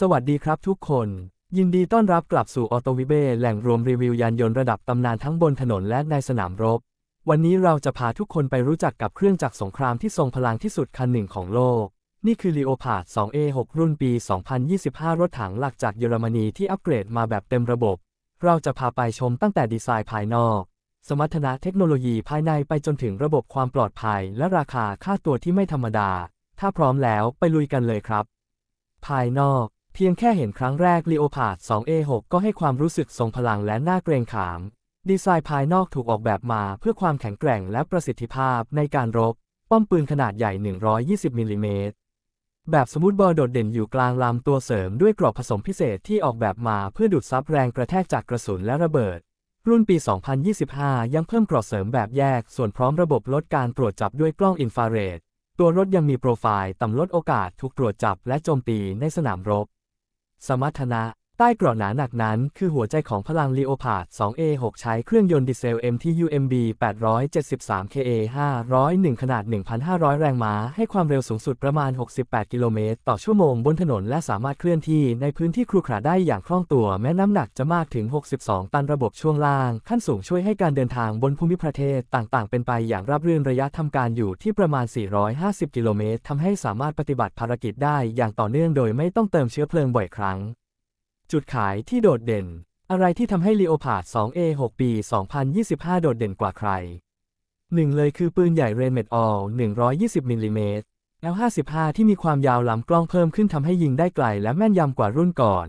สวัสดีครับทุกคน ยินดีต้อนรับกลับสู่ออโตวิเบ้แหล่งรวมรีวิวยานยนต์ระดับตำนานทั้งบนถนนและในสนามรบ วันนี้เราจะพาทุกคนไปรู้จักกับเครื่องจักรสงครามที่ทรงพลังที่สุดคันหนึ่งของโลก นี่คือ Leopard 2A6 รุ่นปี 2025 รถถังหลักจากเยอรมนีที่อัปเกรดมาแบบเต็มระบบ เราจะพาไปชมตั้งแต่ดีไซน์ภายนอก สมรรถนะเทคโนโลยีภายในไปจนถึงระบบความปลอดภัย และราคาค่าตัวที่ไม่ธรรมดา ถ้าพร้อมแล้วไปลุยกันเลยครับ ภายนอก เพียงแค่เห็นครั้งแรก Leopard 2A6 ก็ให้ความรู้สึกทรงพลังและน่าเกรงขาม ดีไซน์ภายนอกถูกออกแบบมาเพื่อความแข็งแกร่งและประสิทธิภาพในการรบ ป้อมปืนขนาดใหญ่ 120มิลลิเมตรแบบสมูทบอลโดดเด่นอยู่กลางลำตัวเสริมด้วยกรอบผสมพิเศษที่ออกแบบมาเพื่อดูดซับแรงกระแทกจากกระสุนและระเบิด รุ่นปี 2025 ยังเพิ่มกรอบเสริมแบบแยก ส่วนพร้อมระบบลดการตรวจจับด้วยกล้องอินฟราเรด ตัวรถยังมีโปรไฟล์ต่ำลดโอกาสถูกตรวจจับและโจมตีในสนามรบ สมรรถนะ ใต้เกราะหนาหนักนั้นคือหัวใจของพลัง Leopard 2A6 ใช้เครื่องยนต์ดีเซล MTU MB 873 KA 501 ขนาด 1,500 แรงม้า ให้ความเร็วสูงสุดประมาณ 68 กิโลเมตรต่อชั่วโมงบนถนนและสามารถเคลื่อนที่ในพื้นที่ครุขระได้อย่างคล่องตัว แม้น้ำหนักจะมากถึง 62 ตันระบบช่วงล่าง ขั้นสูงช่วยให้การเดินทางบนภูมิประเทศต่างๆ เป็นไปอย่างราบรื่นระยะทำการอยู่ที่ประมาณ 450 กิโลเมตรทำให้สามารถปฏิบัติภารกิจได้อย่างต่อเนื่องโดยไม่ต้องเติมเชื้อเพลิงบ่อยครั้ง จุดขายที่โดดเด่น อะไรที่ทำให้ Leopard 2A6 ปี 2025 โดดเด่นกว่าใคร หนึ่งเลยคือปืนใหญ่ r a i n m e t All 120มิลลิเมตร L55 ที่มีความยาวลำกล้องเพิ่มขึ้นทำให้ยิงได้ไกลและแม่นยำกว่ารุ่นก่อน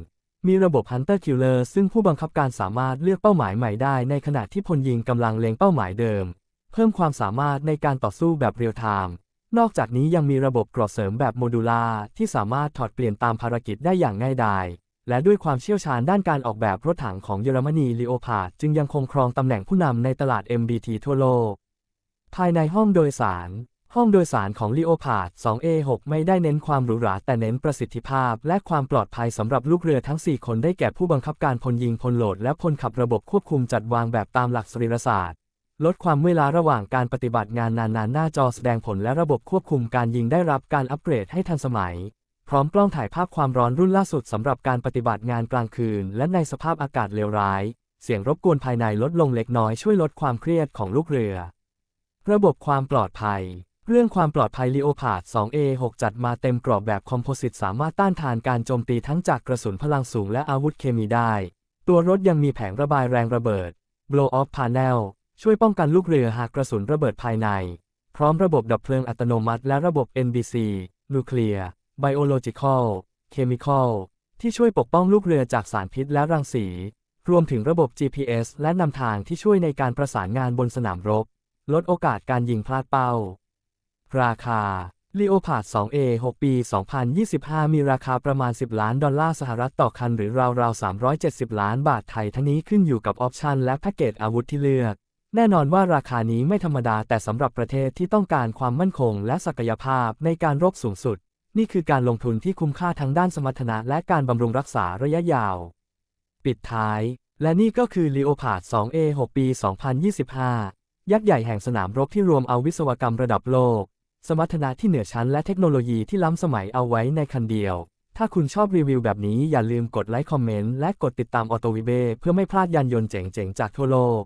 มีระบบ Hunter Killer ซึ่งผู้บังคับการสามารถเลือกเป้าหมายใหม่ได้ในขณะที่พลยิงกำลังเล็งเป้าหมายเดิม เพิ่มความสามารถในการต่อสู้แบบเรียลไทม์นอกจากนี้ยังมีระบบกรอเสริมแบบโมดูลาที่สามารถถอดเปลี่ยนตามภารกิจได้อย่างง่ายดาย และด้วยความเชี่ยวชาญด้านการออกแบบรถถังของเยอรมนี Leopard จึงยังคงครองตำแหน่งผู้นำในตลาด MBT ทั่วโลก ภายในห้องโดยสาร ห้องโดยสารของ Leopard 2A6 ไม่ได้เน้นความหรูหราแต่เน้นประสิทธิภาพ และความปลอดภัยสำหรับลูกเรือทั้ง 4 คนได้แก่ผู้บังคับการพลยิงพลโหลด และพลขับระบบควบคุมจัดวางแบบตามหลักสรีรศาสตร์ลดความเมื่อยล้าระหว่างการปฏิบัติงานนานๆ หน้าจอแสดงผลและระบบควบคุมการยิงได้รับการอัปเกรดให้ทันสมัย ร้อมกล้องถ่ายภาพความร้อนรุ่นล่าสุดสำหรับการปฏิบัติงานกลางคืน และในสภาพอากาศเลวร้าย เสียงรบกวนภายในลดลงเล็กน้อยช่วยลดความเครียดของลูกเรือ ระบบความปลอดภัย เรื่องความปลอดภัย Leopard 2A6 จัดมาเต็มกรอบแบบคอมโพสิตสามารถต้านทานการโจมตีทั้งจากกระสุนพลังสูงและอาวุธเคมีได้ ตัวรถยังมีแผงระบายแรงระเบิด blow off panel ช่วยป้องกันลูกเรือหากกระสุนระเบิดภายใน พร้อมระบบดับเพลิงอัตโนมัติและระบบ NBC Nuclear Biological Chemical ที่ช่วยปกป้องลูกเรือจากสารพิษและรังสี รวมถึงระบบ GPS และนำทางที่ช่วยในการประสานงานบนสนามรบ ลดโอกาสการยิงพลาดเป้า ราคา Leopard 2A 6 ปี 2025 มีราคาประมาณ 10 ล้านดอลลาร์สหรัฐต่อคันหรือราวๆ 370 ล้านบาทไทย ทั้งนี้ขึ้นอยู่กับออปชันและแพ็กเกจอาวุธที่เลือก แน่นอนว่าราคานี้ไม่ธรรมดาแต่สำหรับประเทศที่ต้องการความมั่นคงและศักยภาพในการรบสูงสุด นี่คือการลงทุนที่คุ้มค่าทั้งด้านสมรรถนะและการบำรุงรักษาระยะยาว ปิดท้าย และนี่ก็คือ Leopard 2A 6 ปี 2025 ยักษ์ใหญ่แห่งสนามรบที่รวมเอาวิศวกรรมระดับโลก สมรรถนะที่เหนือชั้นและเทคโนโลยีที่ล้ำสมัยเอาไว้ในคันเดียว ถ้าคุณชอบรีวิวแบบนี้อย่าลืมกดไลค์คอมเมนต์และกดติดตามออโตวิเบเพื่อไม่พลาดยานยนต์เจ๋งๆจากทั่วโลก